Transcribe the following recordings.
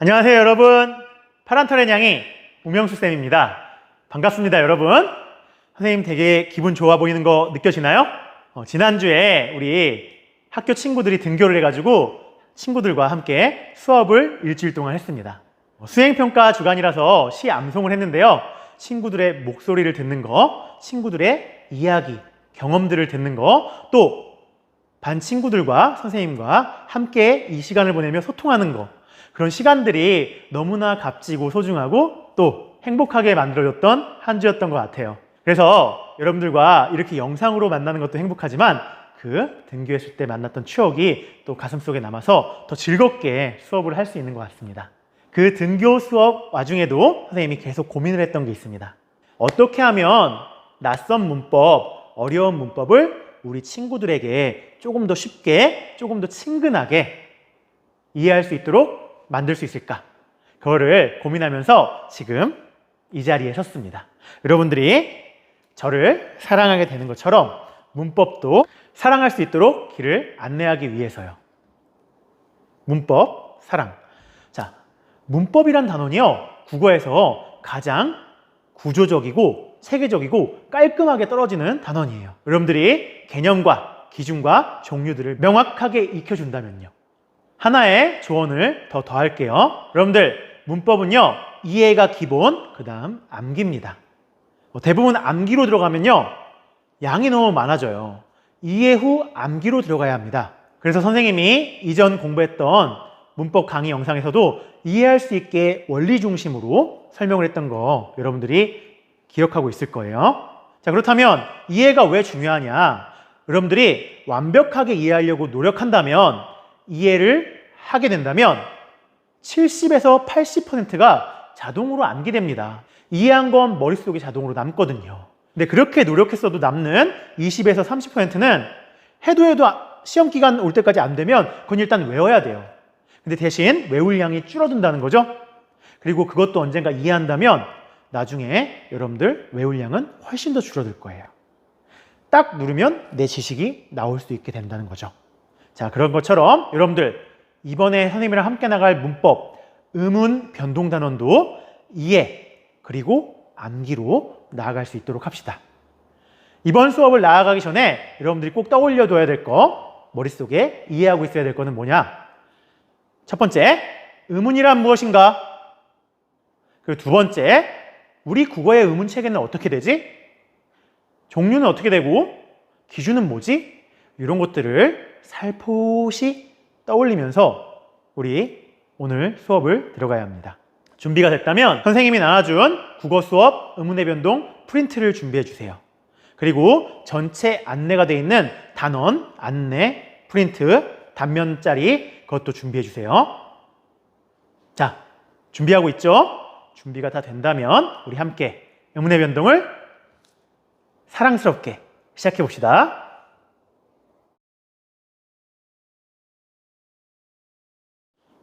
안녕하세요, 여러분. 파란털의 냥이 우명수쌤입니다. 반갑습니다, 여러분. 선생님 되게 기분 좋아 보이는 거 느껴지나요? 어, 지난주에 우리 학교 친구들이 등교를 해가지고 친구들과 함께 수업을 일주일 동안 했습니다. 어, 수행평가 주간이라서 시 암송을 했는데요. 친구들의 목소리를 듣는 거, 친구들의 이야기, 경험들을 듣는 거, 또 반 친구들과 선생님과 함께 이 시간을 보내며 소통하는 거. 그런 시간들이 너무나 값지고 소중하고 또 행복하게 만들어줬던 한 주였던 것 같아요. 그래서 여러분들과 이렇게 영상으로 만나는 것도 행복하지만 그 등교했을 때 만났던 추억이 또 가슴속에 남아서 더 즐겁게 수업을 할 수 있는 것 같습니다. 그 등교 수업 와중에도 선생님이 계속 고민을 했던 게 있습니다. 어떻게 하면 낯선 문법, 어려운 문법을 우리 친구들에게 조금 더 쉽게, 조금 더 친근하게 이해할 수 있도록 만들 수 있을까? 그거를 고민하면서 지금 이 자리에 섰습니다. 여러분들이 저를 사랑하게 되는 것처럼 문법도 사랑할 수 있도록 길을 안내하기 위해서요. 문법, 사랑. 자, 문법이란 단원이요. 국어에서 가장 구조적이고 체계적이고 깔끔하게 떨어지는 단원이에요. 여러분들이 개념과 기준과 종류들을 명확하게 익혀준다면요. 하나의 조언을 더 더할게요. 여러분들, 문법은요, 이해가 기본, 그 다음 암기입니다. 뭐 대부분 암기로 들어가면요, 양이 너무 많아져요. 이해 후 암기로 들어가야 합니다. 그래서 선생님이 이전 공부했던 문법 강의 영상에서도 이해할 수 있게 원리 중심으로 설명을 했던 거 여러분들이 기억하고 있을 거예요. 자, 그렇다면 이해가 왜 중요하냐? 여러분들이 완벽하게 이해하려고 노력한다면 이해를 하게 된다면 70에서 80%가 자동으로 암기됩니다. 이해한 건 머릿속에 자동으로 남거든요. 근데 그렇게 노력했어도 남는 20에서 30%는 해도 해도 시험 기간 올 때까지 안 되면 그건 일단 외워야 돼요. 근데 대신 외울 양이 줄어든다는 거죠. 그리고 그것도 언젠가 이해한다면 나중에 여러분들 외울 양은 훨씬 더 줄어들 거예요. 딱 누르면 내 지식이 나올 수 있게 된다는 거죠. 자, 그런 것처럼 여러분들 이번에 선생님이랑 함께 나갈 문법, 의문 변동 단원도 이해 그리고 암기로 나아갈 수 있도록 합시다. 이번 수업을 나아가기 전에 여러분들이 꼭 떠올려 둬야 될 거, 머릿속에 이해하고 있어야 될 거는 뭐냐? 첫 번째, 의문이란 무엇인가? 그리고 두 번째, 우리 국어의 의문 체계는 어떻게 되지? 종류는 어떻게 되고, 기준은 뭐지? 이런 것들을 살포시 떠올리면서 우리 오늘 수업을 들어가야 합니다. 준비가 됐다면 선생님이 나눠준 국어 수업 의문의 변동 프린트를 준비해 주세요. 그리고 전체 안내가 되어 있는 단원, 안내, 프린트, 단면짜리 그것도 준비해 주세요. 자, 준비하고 있죠? 준비가 다 된다면 우리 함께 의문의 변동을 사랑스럽게 시작해 봅시다.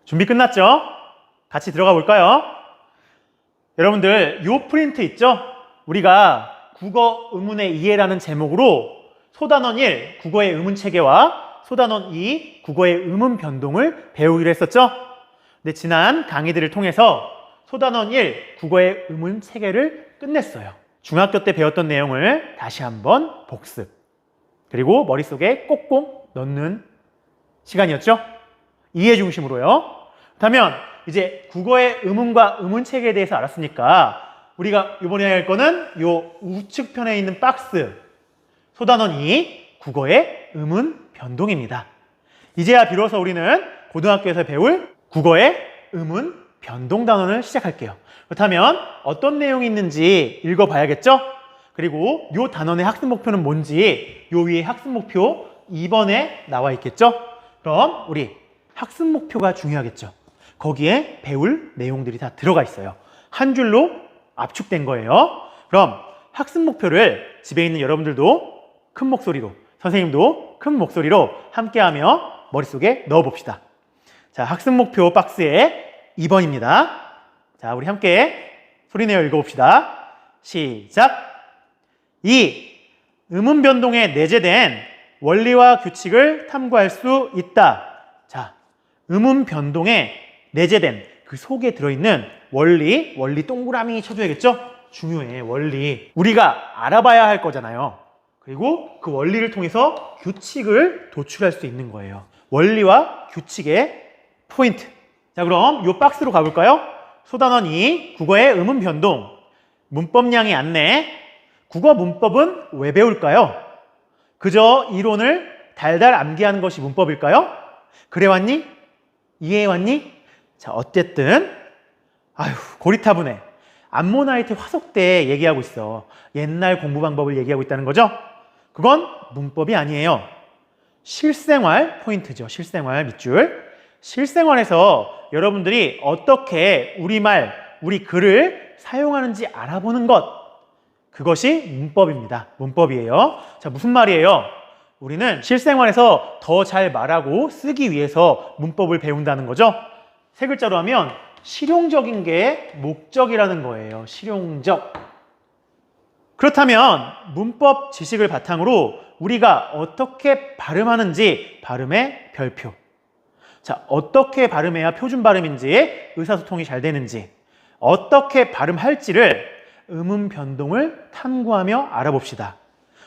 준비 끝났죠? 같이 들어가 볼까요? 여러분들, 요 프린트 있죠? 우리가 국어 의문의 이해라는 제목으로 소단원 1, 국어의 의문 체계와 소단원 2, 국어의 의문 변동을 배우기로 했었죠? 근데 지난 강의들을 통해서 소단원 1, 국어의 의문 체계를 끝냈어요. 중학교 때 배웠던 내용을 다시 한번 복습. 그리고 머릿속에 꼭꼭 넣는 시간이었죠? 이해 중심으로요. 그렇다면 이제 국어의 의문과 의문 체계에 대해서 알았으니까 우리가 이번에 할 거는 요 우측편에 있는 박스 소단원 2 국어의 의문 변동입니다. 이제야 비로소 우리는 고등학교에서 배울 국어의 의문 변동 단원을 시작할게요. 그렇다면 어떤 내용이 있는지 읽어봐야겠죠? 그리고 요 단원의 학습 목표는 뭔지 요 위에 학습 목표 2번에 나와 있겠죠? 그럼 우리 학습 목표가 중요하겠죠? 거기에 배울 내용들이 다 들어가 있어요. 한 줄로 압축된 거예요. 그럼 학습 목표를 집에 있는 여러분들도 큰 목소리로, 선생님도 큰 목소리로 함께하며 머릿속에 넣어 봅시다. 자, 학습 목표 박스에 2번입니다. 자, 우리 함께 소리내어 읽어봅시다. 시작. 2. 의문 변동에 내재된 원리와 규칙을 탐구할 수 있다. 자, 의문 변동에 내재된 그 속에 들어있는 원리, 원리 동그라미 쳐줘야겠죠? 중요해, 원리. 우리가 알아봐야 할 거잖아요. 그리고 그 원리를 통해서 규칙을 도출할 수 있는 거예요. 원리와 규칙의 포인트. 자, 그럼 이 박스로 가볼까요? 소단원 2, 국어의 음운 변동, 문법량의 안내. 국어 문법은 왜 배울까요? 그저 이론을 달달 암기하는 것이 문법일까요? 그래 왔니? 이해해 왔니? 자, 어쨌든, 아휴, 고리타분해. 암모나이트 화석대 얘기하고 있어. 옛날 공부 방법을 얘기하고 있다는 거죠? 그건 문법이 아니에요. 실생활 포인트죠. 실생활 밑줄. 실생활에서 여러분들이 어떻게 우리말, 우리 글을 사용하는지 알아보는 것. 그것이 문법입니다. 문법이에요. 자, 무슨 말이에요? 우리는 실생활에서 더 잘 말하고 쓰기 위해서 문법을 배운다는 거죠. 세 글자로 하면 실용적인 게 목적이라는 거예요. 실용적. 그렇다면 문법 지식을 바탕으로 우리가 어떻게 발음하는지 발음의 별표. 자, 어떻게 발음해야 표준 발음인지 의사소통이 잘 되는지 어떻게 발음할지를 음음 변동을 탐구하며 알아봅시다.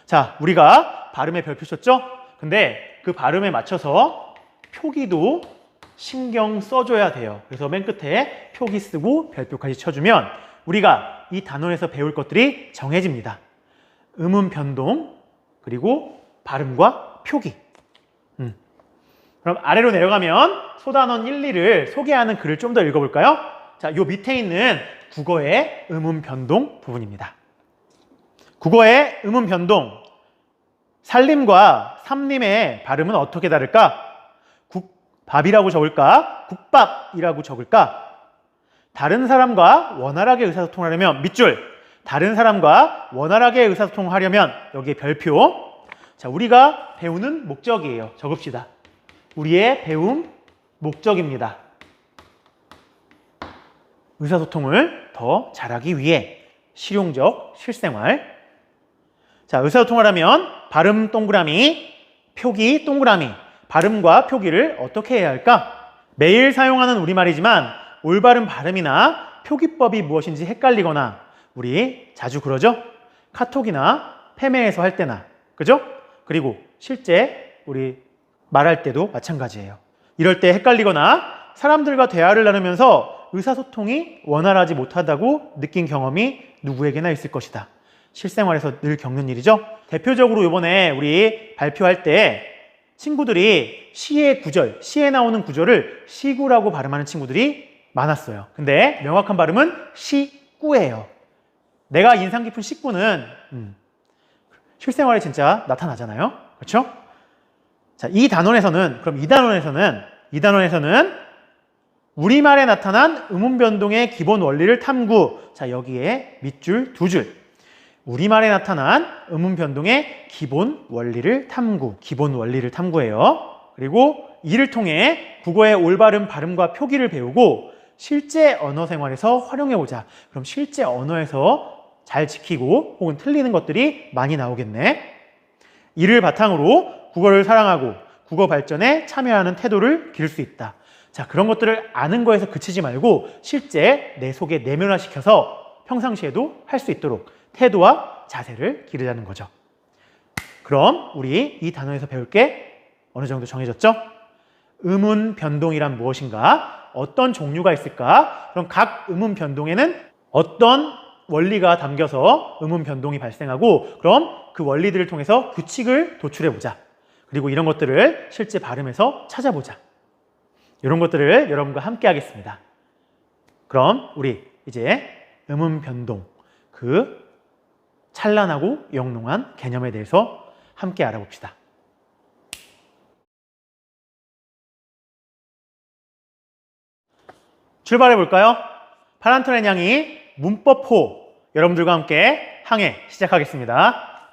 자, 우리가 발음의 별표 쳤죠? 근데 그 발음에 맞춰서 표기도 신경 써줘야 돼요. 그래서 맨 끝에 표기 쓰고 별표까지 쳐주면 우리가 이 단원에서 배울 것들이 정해집니다. 음음 변동, 그리고 발음과 표기. 음. 그럼 아래로 내려가면 소단원 1, 2를 소개하는 글을 좀 더 읽어볼까요? 자, 요 밑에 있는 국어의 음음 변동 부분입니다. 국어의 음음 변동. 살림과 삼림의 발음은 어떻게 다를까? 국밥이라고 적을까? 국밥이라고 적을까? 다른 사람과 원활하게 의사소통하려면 밑줄. 다른 사람과 원활하게 의사소통하려면 여기에 별표. 자, 우리가 배우는 목적이에요. 적읍시다. 우리의 배움 목적입니다. 의사소통을 더 잘하기 위해 실용적 실생활. 자, 의사소통을 하면 발음 동그라미, 표기 동그라미. 발음과 표기를 어떻게 해야 할까? 매일 사용하는 우리말이지만 올바른 발음이나 표기법이 무엇인지 헷갈리거나 우리 자주 그러죠? 카톡이나 패매에서 할 때나 그죠? 그리고 실제 우리 말할 때도 마찬가지예요. 이럴 때 헷갈리거나 사람들과 대화를 나누면서 의사소통이 원활하지 못하다고 느낀 경험이 누구에게나 있을 것이다. 실생활에서 늘 겪는 일이죠. 대표적으로 이번에 우리 발표할 때 친구들이 시의 구절, 시에 나오는 구절을 시구라고 발음하는 친구들이 많았어요. 근데 명확한 발음은 시구예요. 내가 인상 깊은 식구는 음, 실생활에 진짜 나타나잖아요. 그렇죠? 자, 이 단원에서는 그럼 이 단원에서는 이 단원에서는 우리말에 나타난 음운 변동의 기본 원리를 탐구. 자, 여기에 밑줄 두 줄. 우리말에 나타난 음운 변동의 기본 원리를 탐구. 기본 원리를 탐구해요. 그리고 이를 통해 국어의 올바른 발음과 표기를 배우고 실제 언어 생활에서 활용해 보자. 그럼 실제 언어에서 잘 지키고 혹은 틀리는 것들이 많이 나오겠네. 이를 바탕으로 국어를 사랑하고 국어 발전에 참여하는 태도를 기를 수 있다. 자, 그런 것들을 아는 거에서 그치지 말고 실제 내 속에 내면화시켜서 평상시에도 할 수 있도록 태도와 자세를 기르자는 거죠. 그럼 우리 이 단어에서 배울 게 어느 정도 정해졌죠? 음운 변동이란 무엇인가? 어떤 종류가 있을까? 그럼 각 음운 변동에는 어떤 원리가 담겨서 음운 변동이 발생하고 그럼 그 원리들을 통해서 규칙을 도출해 보자. 그리고 이런 것들을 실제 발음에서 찾아보자. 이런 것들을 여러분과 함께 하겠습니다. 그럼 우리 이제 음운 변동 그 찬란하고 영롱한 개념에 대해서 함께 알아봅시다. 출발해 볼까요? 파란 털의 양이 문법호 여러분들과 함께 항해 시작하겠습니다.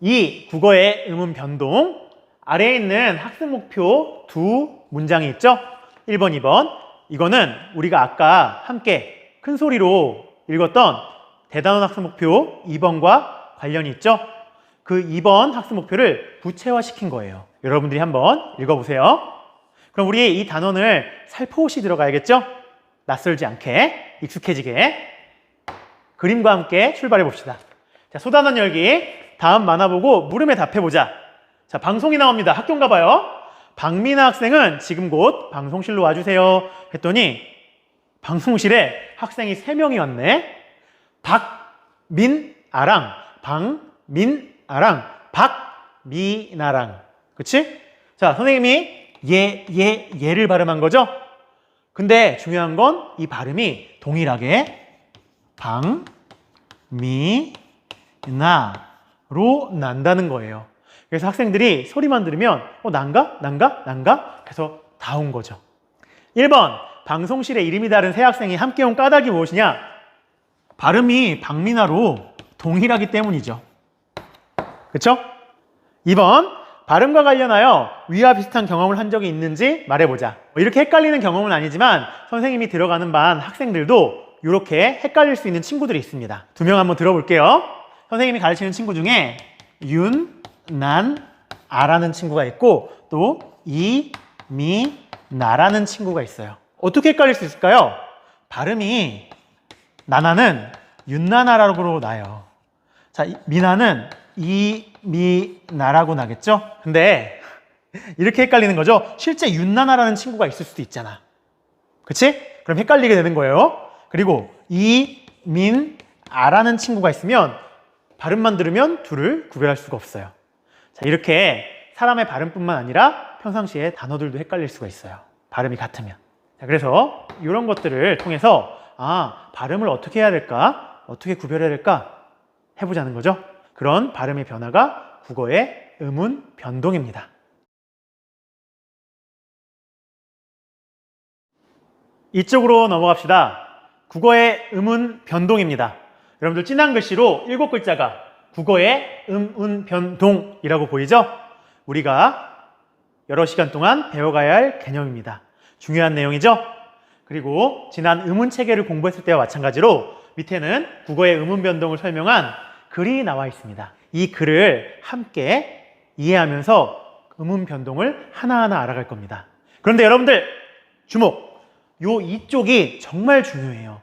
이 국어의 음운 변동 아래에 있는 학습 목표 두 문장이 있죠? 1번, 2번. 이거는 우리가 아까 함께 큰 소리로 읽었던 대단원 학습 목표 2번과 관련이 있죠? 그 2번 학습 목표를 구체화시킨 거예요. 여러분들이 한번 읽어보세요. 그럼 우리 이 단원을 살포시 들어가야겠죠? 낯설지 않게, 익숙해지게. 그림과 함께 출발해 봅시다. 자, 소단원 열기. 다음 만화 보고 물음에 답해 보자. 자, 방송이 나옵니다. 학교인가 봐요. 박민아 학생은 지금 곧 방송실로 와주세요. 했더니 방송실에 학생이 세명이 왔네. 박민아랑 박민아랑 박미나랑 그치? 자 선생님이 예, 예, 예를 발음한 거죠? 근데 중요한 건 이 발음이 동일하게 방, 미, 나로 난다는 거예요. 그래서 학생들이 소리만 들으면 어, 난가? 난가? 난가? 해서 다 온 거죠. 1번 방송실에 이름이 다른 세 학생이 함께 온 까닭이 무엇이냐? 발음이 박민아로 동일하기 때문이죠. 그쵸? 2번 발음과 관련하여 위와 비슷한 경험을 한 적이 있는지 말해보자. 뭐 이렇게 헷갈리는 경험은 아니지만 선생님이 들어가는 반 학생들도 이렇게 헷갈릴 수 있는 친구들이 있습니다. 두 명 한번 들어볼게요. 선생님이 가르치는 친구 중에 윤, 난, 아라는 친구가 있고 또 이, 미, 나라는 친구가 있어요. 어떻게 헷갈릴 수 있을까요? 발음이 나나는 윤나나라고 나요. 자, 이- 미나는 이, 미, 나라고 나겠죠? 근데 이렇게 헷갈리는 거죠. 실제 윤나나라는 친구가 있을 수도 있잖아. 그치? 그럼 헷갈리게 되는 거예요. 그리고 이, 민, 아라는 친구가 있으면 발음만 들으면 둘을 구별할 수가 없어요. 자, 이렇게 사람의 발음뿐만 아니라 평상시에 단어들도 헷갈릴 수가 있어요. 발음이 같으면. 자, 그래서 이런 것들을 통해서 아, 발음을 어떻게 해야 될까? 어떻게 구별해야 될까? 해보자는 거죠. 그런 발음의 변화가 국어의 음운 변동입니다. 이쪽으로 넘어갑시다. 국어의 음운 변동입니다. 여러분들 진한 글씨로 일곱 글자가 국어의 음운 변동이라고 보이죠? 우리가 여러 시간 동안 배워가야 할 개념입니다. 중요한 내용이죠? 그리고 지난 음운 체계를 공부했을 때와 마찬가지로 밑에는 국어의 음운 변동을 설명한 글이 나와 있습니다. 이 글을 함께 이해하면서 음운 변동을 하나하나 알아갈 겁니다. 그런데 여러분들 주목! 요 이쪽이 정말 중요해요.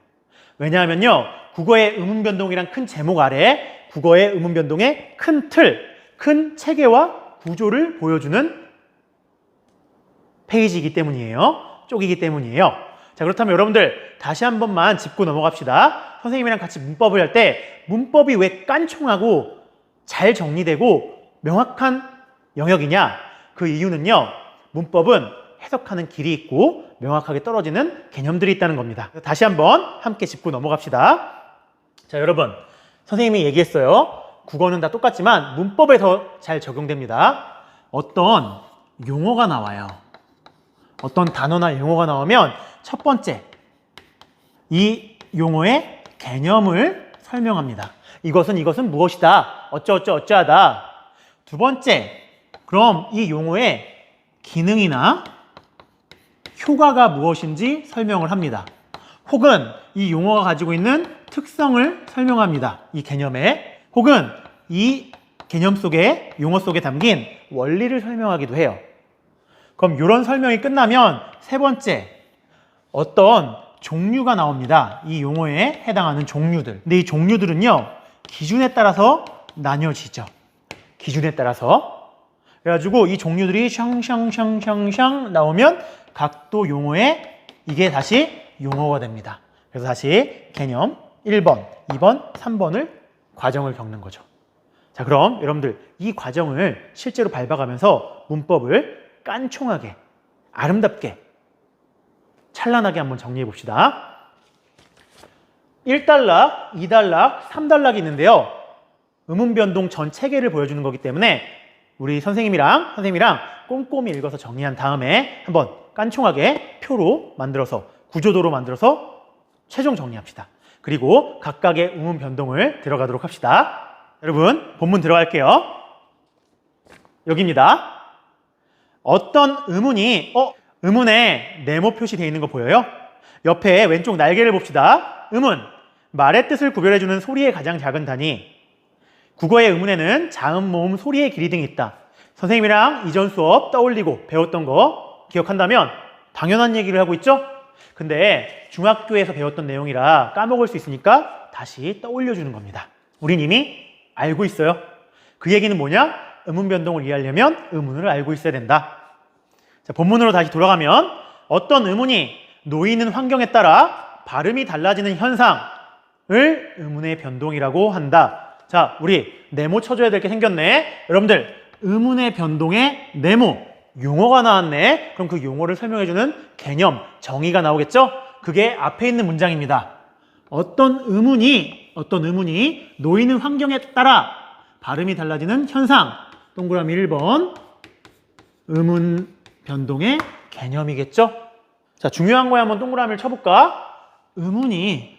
왜냐하면요, 국어의 음운 변동이란 큰 제목 아래 국어의 음운 변동의 큰 틀, 큰 체계와 구조를 보여주는 페이지이기 때문이에요. 쪽이기 때문이에요. 자, 그렇다면 여러분들 다시 한 번만 짚고 넘어갑시다. 선생님이랑 같이 문법을 할 때 문법이 왜 깐총하고 잘 정리되고 명확한 영역이냐? 그 이유는요, 문법은 해석하는 길이 있고 명확하게 떨어지는 개념들이 있다는 겁니다. 다시 한번 함께 짚고 넘어갑시다. 자, 여러분. 선생님이 얘기했어요. 국어는 다 똑같지만 문법에 더 잘 적용됩니다. 어떤 용어가 나와요. 어떤 단어나 용어가 나오면 첫 번째, 이 용어의 개념을 설명합니다. 이것은 이것은 무엇이다. 어쩌어쩌 어쩌하다. 두 번째, 그럼 이 용어의 기능이나 효과가 무엇인지 설명을 합니다. 혹은 이 용어가 가지고 있는 특성을 설명합니다. 이 개념에. 혹은 이 개념 속에, 용어 속에 담긴 원리를 설명하기도 해요. 그럼 이런 설명이 끝나면 세 번째, 어떤 종류가 나옵니다. 이 용어에 해당하는 종류들. 근데 이 종류들은요, 기준에 따라서 나뉘어지죠. 기준에 따라서. 그래가지고 이 종류들이 샹샹샹샹샹 나오면 각도 용어에 이게 다시 용어가 됩니다. 그래서 다시 개념 1번, 2번, 3번을 과정을 겪는 거죠. 자, 그럼 여러분들 이 과정을 실제로 밟아가면서 문법을 깐총하게, 아름답게, 찬란하게 한번 정리해 봅시다. 1단락, 2단락, 3단락이 있는데요. 음운 변동 전 체계를 보여주는 거기 때문에 우리 선생님이랑 선생님이랑 꼼꼼히 읽어서 정리한 다음에 한번 깐총하게 표로 만들어서 구조도로 만들어서 최종 정리합시다. 그리고 각각의 음운 변동을 들어가도록 합시다. 여러분 본문 들어갈게요. 여기입니다. 어떤 음운이 어 음운에 네모 표시되어 있는 거 보여요? 옆에 왼쪽 날개를 봅시다. 음운 말의 뜻을 구별해주는 소리의 가장 작은 단위. 국어의 음운에는 자음, 모음, 소리의 길이 등이 있다. 선생님이랑 이전 수업 떠올리고 배웠던 거 기억한다면 당연한 얘기를 하고 있죠? 근데 중학교에서 배웠던 내용이라 까먹을 수 있으니까 다시 떠올려 주는 겁니다. 우린 이미 알고 있어요. 그 얘기는 뭐냐? 의문 변동을 이해하려면 의문을 알고 있어야 된다. 자, 본문으로 다시 돌아가면 어떤 의문이 놓이는 환경에 따라 발음이 달라지는 현상을 의문의 변동이라고 한다. 자, 우리 네모 쳐줘야 될 게 생겼네. 여러분들, 의문의 변동의 네모, 용어가 나왔네. 그럼 그 용어를 설명해주는 개념, 정의가 나오겠죠? 그게 앞에 있는 문장입니다. 어떤 의문이, 어떤 의문이 놓이는 환경에 따라 발음이 달라지는 현상. 동그라미 1번. 의문 변동의 개념이겠죠? 자, 중요한 거에 한번 동그라미를 쳐볼까? 의문이,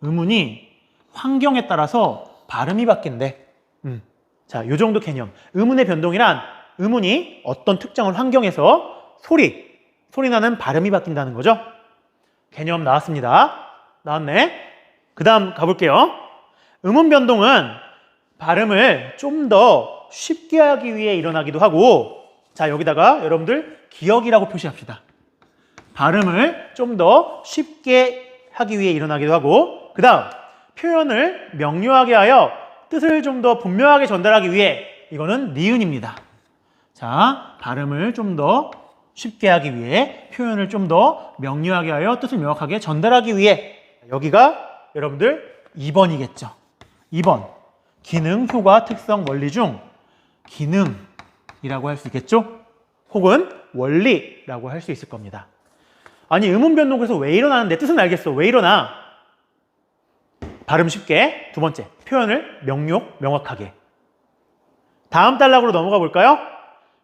의문이 환경에 따라서 발음이 바뀐대. 음. 자, 요 정도 개념. 의문의 변동이란 의문이 어떤 특정한 환경에서 소리, 소리 나는 발음이 바뀐다는 거죠. 개념 나왔습니다. 나왔네. 그 다음 가볼게요. 의문 변동은 발음을 좀 더 쉽게 하기 위해 일어나기도 하고, 자, 여기다가 여러분들 기억이라고 표시합시다. 발음을 좀 더 쉽게 하기 위해 일어나기도 하고, 그 다음, 표현을 명료하게 하여 뜻을 좀 더 분명하게 전달하기 위해 이거는 니은입니다. 자, 발음을 좀 더 쉽게 하기 위해 표현을 좀 더 명료하게 하여 뜻을 명확하게 전달하기 위해 여기가 여러분들 2번이겠죠. 2번. 기능, 효과, 특성, 원리 중 기능 이라고 할 수 있겠죠? 혹은 원리라고 할 수 있을 겁니다. 아니, 의문 변동 그래서 왜 일어나는데 뜻은 알겠어. 왜 일어나? 발음 쉽게. 두 번째, 표현을 명료, 명확하게. 다음 단락으로 넘어가 볼까요?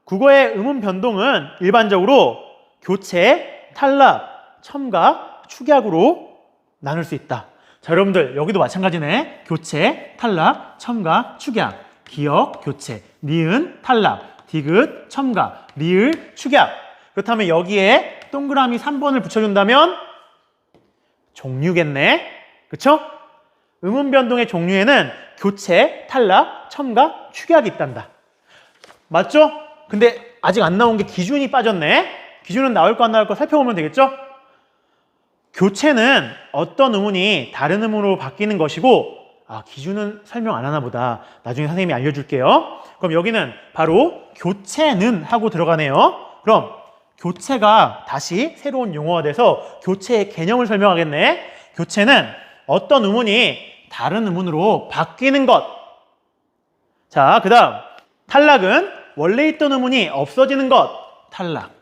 국어의 의문 변동은 일반적으로 교체, 탈락, 첨가, 축약으로 나눌 수 있다. 자, 여러분들 여기도 마찬가지네. 교체, 탈락, 첨가, 축약, 기억, 교체, 니은, 탈락, 디귿, 첨가, 리을, 축약. 그렇다면 여기에 동그라미 3번을 붙여준다면 종류겠네. 그쵸? 의문 변동의 종류에는 교체, 탈락, 첨가, 축약이 있단다. 맞죠? 근데 아직 안 나온 게 기준이 빠졌네. 기준은 나올 거 안 나올 거 살펴보면 되겠죠? 교체는 어떤 의문이 다른 의문으로 바뀌는 것이고 아, 기준은 설명 안 하나 보다. 나중에 선생님이 알려줄게요. 그럼 여기는 바로 교체는 하고 들어가네요. 그럼 교체가 다시 새로운 용어가 돼서 교체의 개념을 설명하겠네. 교체는 어떤 의문이 다른 의문으로 바뀌는 것. 자, 그 다음 탈락은 원래 있던 의문이 없어지는 것. 탈락.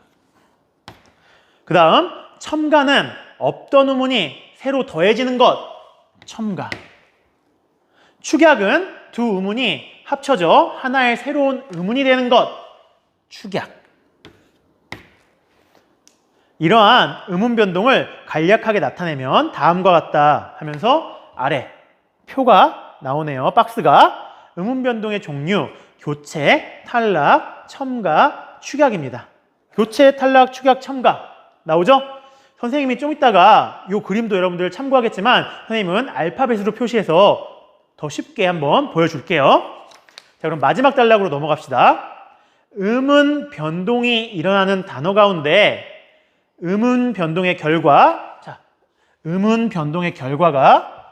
그 다음 첨가는 없던 의문이 새로 더해지는 것. 첨가. 축약은 두 의문이 합쳐져 하나의 새로운 의문이 되는 것. 축약. 이러한 의문 변동을 간략하게 나타내면 다음과 같다 하면서 아래 표가 나오네요. 박스가 의문 변동의 종류, 교체, 탈락, 첨가, 축약입니다. 교체, 탈락, 축약, 첨가 나오죠? 선생님이 좀 이따가 이 그림도 여러분들 참고하겠지만 선생님은 알파벳으로 표시해서 더 쉽게 한번 보여줄게요. 자, 그럼 마지막 단락으로 넘어갑시다. 의문 변동이 일어나는 단어 가운데 의문 변동의 결과, 자, 의문 변동의 결과가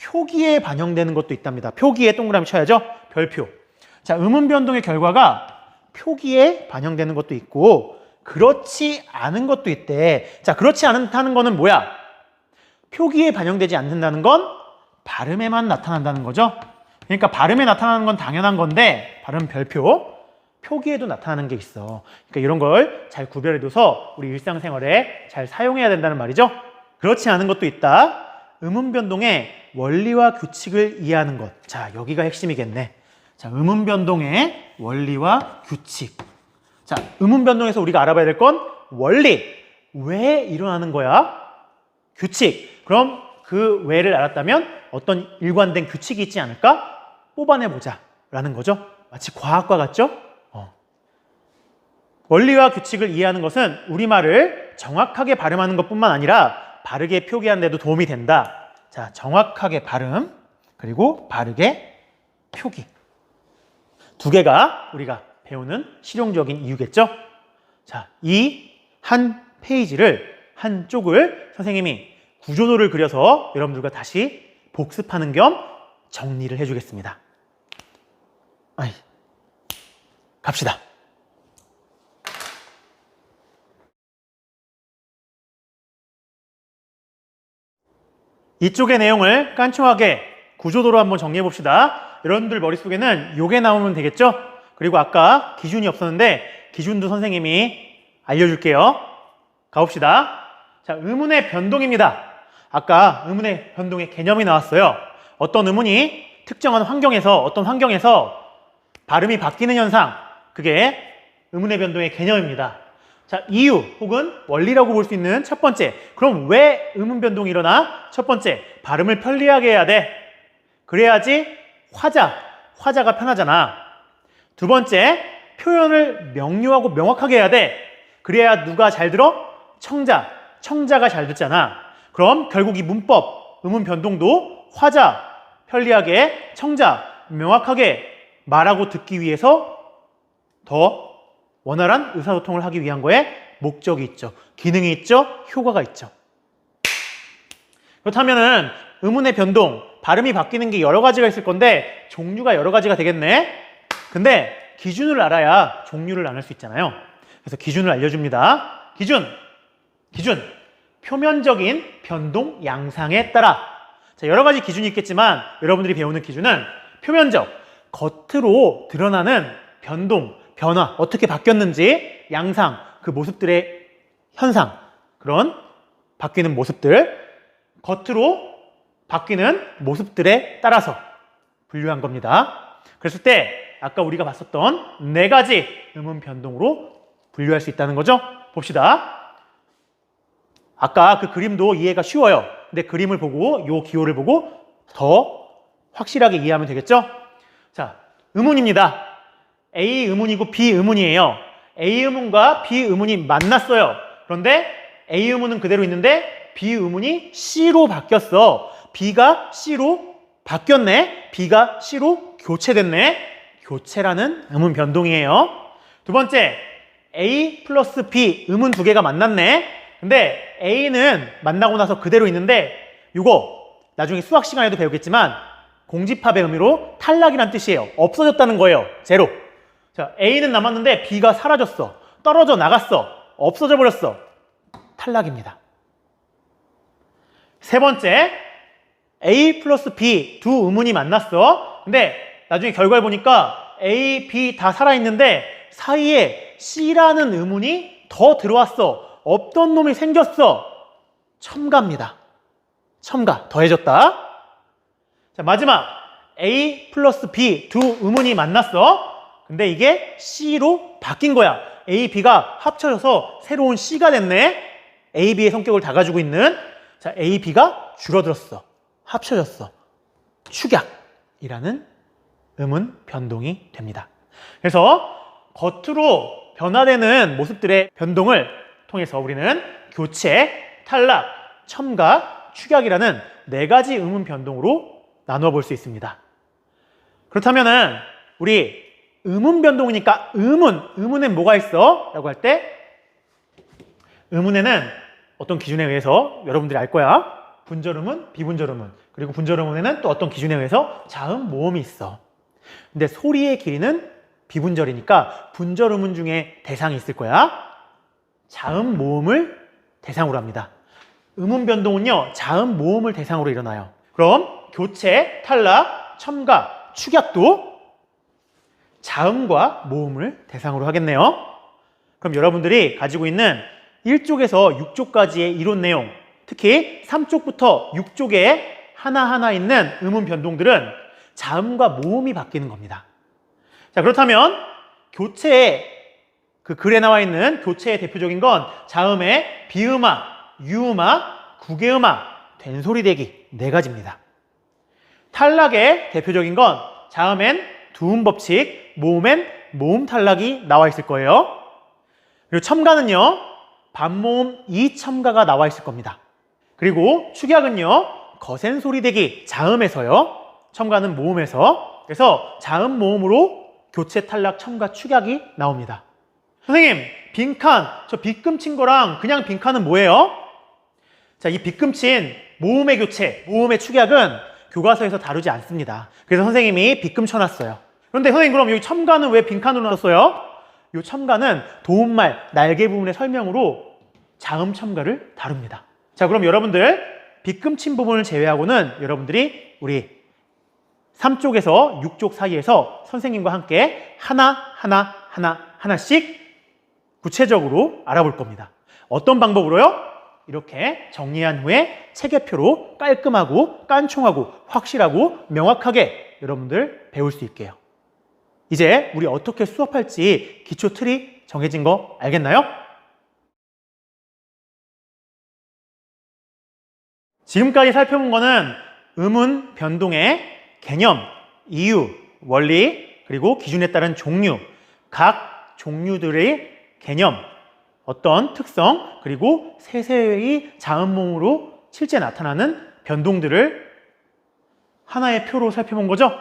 표기에 반영되는 것도 있답니다. 표기에 동그라미 쳐야죠. 별표. 자, 의문 변동의 결과가 표기에 반영되는 것도 있고 그렇지 않은 것도 있대. 자, 그렇지 않다는 거는 뭐야? 표기에 반영되지 않는다는 건 발음에만 나타난다는 거죠. 그러니까 발음에 나타나는 건 당연한 건데 발음 별표 표기에도 나타나는 게 있어. 그러니까 이런 걸 잘 구별해둬서 우리 일상생활에 잘 사용해야 된다는 말이죠. 그렇지 않은 것도 있다. 의문 변동의 원리와 규칙을 이해하는 것. 자, 여기가 핵심이겠네. 자, 의문 변동의 원리와 규칙. 자, 의문 변동에서 우리가 알아봐야 될 건 원리. 왜 일어나는 거야? 규칙. 그럼 그 왜를 알았다면 어떤 일관된 규칙이 있지 않을까? 뽑아내보자. 라는 거죠. 마치 과학과 같죠? 어. 원리와 규칙을 이해하는 것은 우리말을 정확하게 발음하는 것 뿐만 아니라 바르게 표기하는 데도 도움이 된다. 자, 정확하게 발음, 그리고 바르게 표기. 두 개가 우리가 배우는 실용적인 이유겠죠? 자, 이 한 페이지를 한 쪽을 선생님이 구조도를 그려서 여러분들과 다시 복습하는 겸 정리를 해주겠습니다. 아이, 갑시다. 이쪽의 내용을 깐충하게 구조도로 한번 정리해 봅시다. 여러분들 머릿속에는 요게 나오면 되겠죠? 그리고 아까 기준이 없었는데 기준도 선생님이 알려줄게요. 가봅시다. 자, 의문의 변동입니다. 아까 의문의 변동의 개념이 나왔어요. 어떤 의문이 특정한 환경에서 어떤 환경에서 발음이 바뀌는 현상 그게 의문의 변동의 개념입니다. 자, 이유 혹은 원리라고 볼 수 있는 첫 번째. 그럼 왜 의문 변동이 일어나? 첫 번째, 발음을 편리하게 해야 돼. 그래야지 화자, 화자가 편하잖아. 두 번째, 표현을 명료하고 명확하게 해야 돼. 그래야 누가 잘 들어? 청자, 청자가 잘 듣잖아. 그럼 결국 이 문법, 의문 변동도 화자, 편리하게, 청자, 명확하게 말하고 듣기 위해서 더 원활한 의사소통을 하기 위한 거에 목적이 있죠. 기능이 있죠. 효과가 있죠. 그렇다면은 의문의 변동, 발음이 바뀌는 게 여러 가지가 있을 건데 종류가 여러 가지가 되겠네. 근데 기준을 알아야 종류를 나눌 수 있잖아요. 그래서 기준을 알려줍니다. 기준, 기준, 표면적인 변동 양상에 따라. 자, 여러 가지 기준이 있겠지만 여러분들이 배우는 기준은 표면적, 겉으로 드러나는 변동, 변화, 어떻게 바뀌었는지 양상, 그 모습들의 현상, 그런 바뀌는 모습들, 겉으로 바뀌는 모습들에 따라서 분류한 겁니다. 그랬을 때 아까 우리가 봤었던 네 가지 음운 변동으로 분류할 수 있다는 거죠. 봅시다. 아까 그 그림도 이해가 쉬워요. 근데 그림을 보고 요 기호를 보고 더 확실하게 이해하면 되겠죠? 자, 의문입니다. A 의문이고 B 의문이에요. A 의문과 B 의문이 만났어요. 그런데 A 의문은 그대로 있는데 B 의문이 C로 바뀌었어. B가 C로 바뀌었네. B가 C로 교체됐네. 교체라는 의문 변동이에요. 두 번째, A 플러스 B 의문 두 개가 만났네. 근데 A는 만나고 나서 그대로 있는데 이거 나중에 수학 시간에도 배우겠지만 공집합의 의미로 탈락이란 뜻이에요. 없어졌다는 거예요. 제로. 자, A는 남았는데 B가 사라졌어. 떨어져 나갔어. 없어져 버렸어. 탈락입니다. 세 번째, A 플러스 B 두 의문이 만났어. 근데 나중에 결과를 보니까 A, B 다 살아있는데 사이에 C라는 의문이 더 들어왔어. 없던 놈이 생겼어. 첨가입니다. 첨가. 더해졌다. 자, 마지막. A 플러스 B 두 의문이 만났어. 근데 이게 C로 바뀐 거야. A, B가 합쳐져서 새로운 C가 됐네. A, B의 성격을 다 가지고 있는 자, A, B가 줄어들었어. 합쳐졌어. 축약이라는 음은 변동이 됩니다. 그래서 겉으로 변화되는 모습들의 변동을 통해서 우리는 교체, 탈락, 첨가, 축약이라는 네 가지 음운 변동으로 나누어 볼 수 있습니다. 그렇다면은 우리 음운 변동이니까 음운, 음운엔 뭐가 있어? 라고 할때 음운에는 어떤 기준에 의해서 여러분들이 알 거야. 분절음은, 비분절음은, 그리고 분절음운에는 또 어떤 기준에 의해서 자음, 모음이 있어. 근데 소리의 길이는 비분절이니까 분절음운 중에 대상이 있을 거야. 자음, 모음을 대상으로 합니다. 음운 변동은요, 자음, 모음을 대상으로 일어나요. 그럼 교체, 탈락, 첨가, 축약도 자음과 모음을 대상으로 하겠네요. 그럼 여러분들이 가지고 있는 1쪽에서 6쪽까지의 이론 내용, 특히 3쪽부터 6쪽에 하나하나 있는 음운 변동들은 자음과 모음이 바뀌는 겁니다. 자, 그렇다면 교체의 그 글에 나와 있는 교체의 대표적인 건 자음의 비음화, 유음화, 구개음화, 된소리 대기 네 가지입니다. 탈락의 대표적인 건 자음엔 두음 법칙, 모음엔 모음 탈락이 나와 있을 거예요. 그리고 첨가는요, 반모음 이 첨가가 나와 있을 겁니다. 그리고 축약은요, 거센 소리 대기 자음에서요, 첨가는 모음에서. 그래서 자음 모음으로 교체 탈락 첨가 축약이 나옵니다. 선생님, 빈칸, 저 빗금 친 거랑 그냥 빈칸은 뭐예요? 자, 이 빗금 친 모음의 교체, 모음의 축약은 교과서에서 다루지 않습니다. 그래서 선생님이 빗금 쳐놨어요. 그런데 선생님 그럼 여기 첨가는 왜 빈칸으로 놨어요? 이 첨가는 도움말, 날개 부분의 설명으로 자음 첨가를 다룹니다. 자, 그럼 여러분들 빗금 친 부분을 제외하고는 여러분들이 우리 3쪽에서 6쪽 사이에서 선생님과 함께 하나, 하나, 하나, 하나씩 구체적으로 알아볼 겁니다. 어떤 방법으로요? 이렇게 정리한 후에 체계표로 깔끔하고 깐총하고 확실하고 명확하게 여러분들 배울 수 있게요. 이제 우리 어떻게 수업할지 기초 틀이 정해진 거 알겠나요? 지금까지 살펴본 거는 음운 변동의 개념, 이유, 원리, 그리고 기준에 따른 종류, 각 종류들의 개념, 어떤 특성, 그리고 세세의 자음몽으로 실제 나타나는 변동들을 하나의 표로 살펴본 거죠?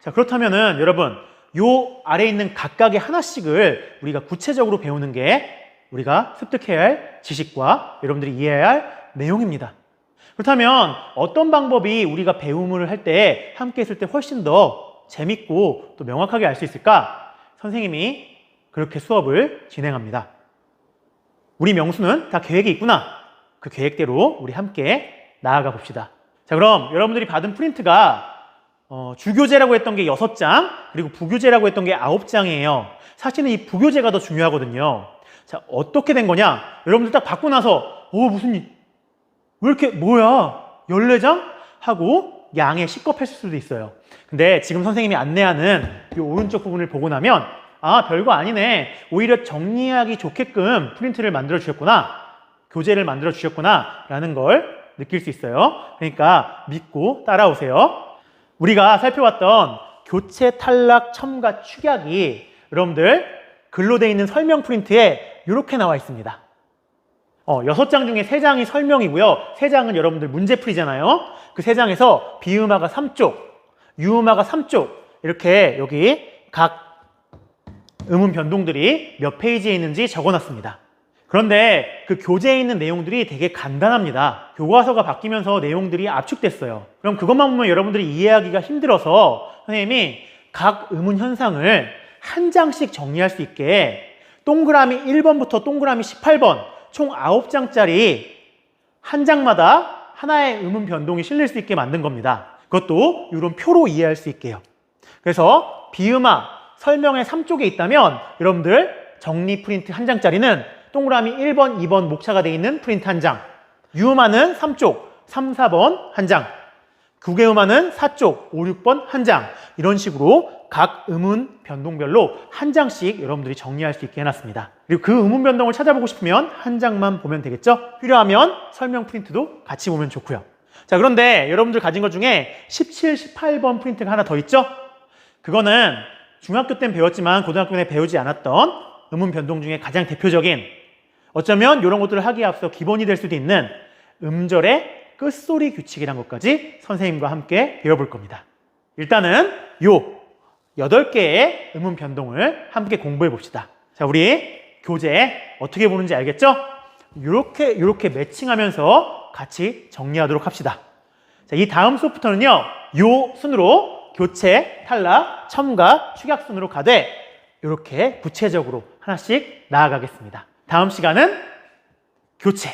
자, 그렇다면은 여러분, 요 아래에 있는 각각의 하나씩을 우리가 구체적으로 배우는 게 우리가 습득해야 할 지식과 여러분들이 이해해야 할 내용입니다. 그렇다면 어떤 방법이 우리가 배움을 할 때 함께 했을 때 훨씬 더 재밌고 또 명확하게 알 수 있을까? 선생님이 그렇게 수업을 진행합니다. 우리 명수는 다 계획이 있구나. 그 계획대로 우리 함께 나아가 봅시다. 자, 그럼 여러분들이 받은 프린트가 어, 주교재라고 했던 게 6장, 그리고 부교재라고 했던 게 9장이에요. 사실은 이 부교재가 더 중요하거든요. 자, 어떻게 된 거냐? 여러분들 딱 받고 나서, 오, 무슨, 일- 왜 이렇게, 뭐야? 14장? 하고 양에 식겁했을 수도 있어요. 근데 지금 선생님이 안내하는 이 오른쪽 부분을 보고 나면, 아, 별거 아니네. 오히려 정리하기 좋게끔 프린트를 만들어 주셨구나. 교재를 만들어 주셨구나. 라는 걸 느낄 수 있어요. 그러니까 믿고 따라오세요. 우리가 살펴봤던 교체, 탈락, 첨가, 축약이 여러분들 글로 돼 있는 설명 프린트에 이렇게 나와 있습니다. 어, 여섯 장 중에 세 장이 설명이고요. 세 장은 여러분들 문제풀이잖아요. 그세 장에서 비음화가 3쪽, 유음화가 3쪽 이렇게 여기 각 음운 변동들이 몇 페이지에 있는지 적어놨습니다. 그런데 그 교재에 있는 내용들이 되게 간단합니다. 교과서가 바뀌면서 내용들이 압축됐어요. 그럼 그것만 보면 여러분들이 이해하기가 힘들어서 선생님이 각 의문 현상을 한 장씩 정리할 수 있게 동그라미 1번부터 동그라미 18번 총 9장짜리 한 장마다 하나의 의문 변동이 실릴 수 있게 만든 겁니다. 그것도 이런 표로 이해할 수 있게요. 그래서 비음화 설명의 3쪽에 있다면 여러분들 정리 프린트 한 장짜리는 동그라미 1번, 2번 목차가 되어 있는 프린트 한 장. 유음화는 3쪽, 3, 4번 한 장. 국외음화는 4쪽, 5, 6번 한 장. 이런 식으로 각 음운 변동별로 한 장씩 여러분들이 정리할 수 있게 해놨습니다. 그리고 그 음운 변동을 찾아보고 싶으면 한 장만 보면 되겠죠? 필요하면 설명 프린트도 같이 보면 좋고요. 자, 그런데 여러분들 가진 것 중에 17, 18번 프린트가 하나 더 있죠? 그거는 중학교 때는 배웠지만 고등학교 때 배우지 않았던 음운 변동 중에 가장 대표적인 어쩌면 이런 것들을 하기에 앞서 기본이 될 수도 있는 음절의 끝소리 규칙이란 것까지 선생님과 함께 배워볼 겁니다. 일단은 요 8개의 음운 변동을 함께 공부해 봅시다. 자, 우리 교재 어떻게 보는지 알겠죠? 이렇게 이렇게 매칭하면서 같이 정리하도록 합시다. 자, 이 다음 수업부터는요. 요 순으로 교체, 탈락, 첨가, 축약 순으로 가되 이렇게 구체적으로 하나씩 나아가겠습니다. 다음 시간은 교체.